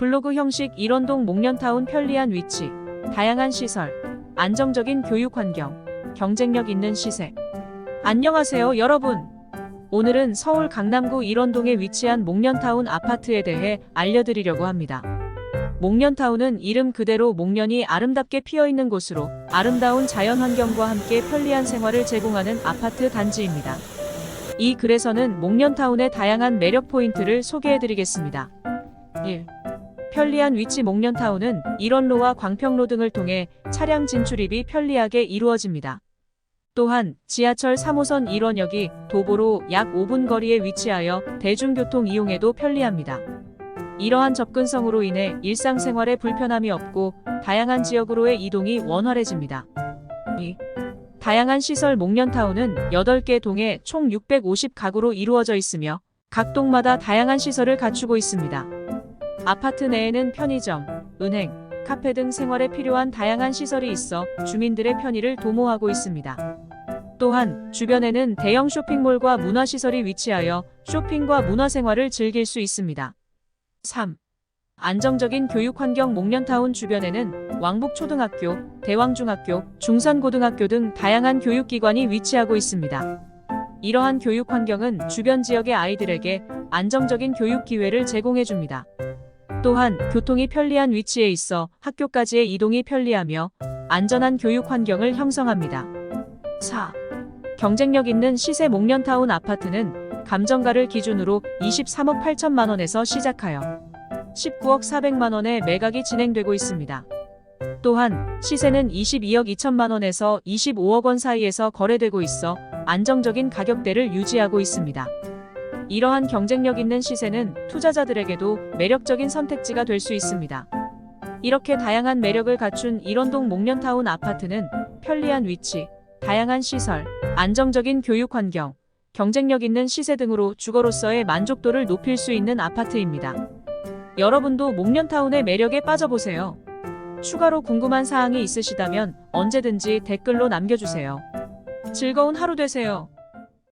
블로그 형식 일원동 목련타운 편리한 위치, 다양한 시설, 안정적인 교육 환경, 경쟁력 있는 시세. 안녕하세요, 여러분. 오늘은 서울 강남구 일원동에 위치한 목련타운 아파트에 대해 알려드리려고 합니다. 목련타운은 이름 그대로 목련이 아름답게 피어 있는 곳으로 아름다운 자연 환경과 함께 편리한 생활을 제공하는 아파트 단지입니다. 이 글에서는 목련타운의 다양한 매력 포인트를 소개해드리겠습니다. 1. 편리한 위치 목련타운은 일원로와 광평로 등을 통해 차량 진출입이 편리하게 이루어집니다. 또한 지하철 3호선 일원역이 도보로 약 5분 거리에 위치하여 대중교통 이용에도 편리합니다. 이러한 접근성으로 인해 일상생활에 불편함이 없고 다양한 지역으로의 이동이 원활해집니다. 2. 다양한 시설 목련타운은 8개 동에 총 650가구로 이루어져 있으며 각 동마다 다양한 시설을 갖추고 있습니다. 아파트 내에는 편의점, 은행, 카페 등 생활에 필요한 다양한 시설이 있어 주민들의 편의를 도모하고 있습니다. 또한 주변에는 대형 쇼핑몰과 문화시설이 위치하여 쇼핑과 문화생활을 즐길 수 있습니다. 3. 안정적인 교육 환경 목련타운 주변에는 왕북초등학교, 대왕중학교, 중산고등학교 등 다양한 교육기관이 위치하고 있습니다. 이러한 교육 환경은 주변 지역의 아이들에게 안정적인 교육 기회를 제공해 줍니다. 또한 교통이 편리한 위치에 있어 학교까지의 이동이 편리하며 안전한 교육 환경을 형성합니다. 4. 경쟁력 있는 시세 목련타운 아파트는 감정가를 기준으로 23억 8천만 원에서 시작하여 19억 4백만 원에 매각이 진행되고 있습니다. 또한 시세는 22억 2천만 원에서 25억 원 사이에서 거래되고 있어 안정적인 가격대를 유지하고 있습니다. 이러한 경쟁력 있는 시세는 투자자들에게도 매력적인 선택지가 될 수 있습니다. 이렇게 다양한 매력을 갖춘 일원동 목련타운 아파트는 편리한 위치, 다양한 시설, 안정적인 교육 환경, 경쟁력 있는 시세 등으로 주거로서의 만족도를 높일 수 있는 아파트입니다. 여러분도 목련타운의 매력에 빠져보세요. 추가로 궁금한 사항이 있으시다면 언제든지 댓글로 남겨주세요. 즐거운 하루 되세요.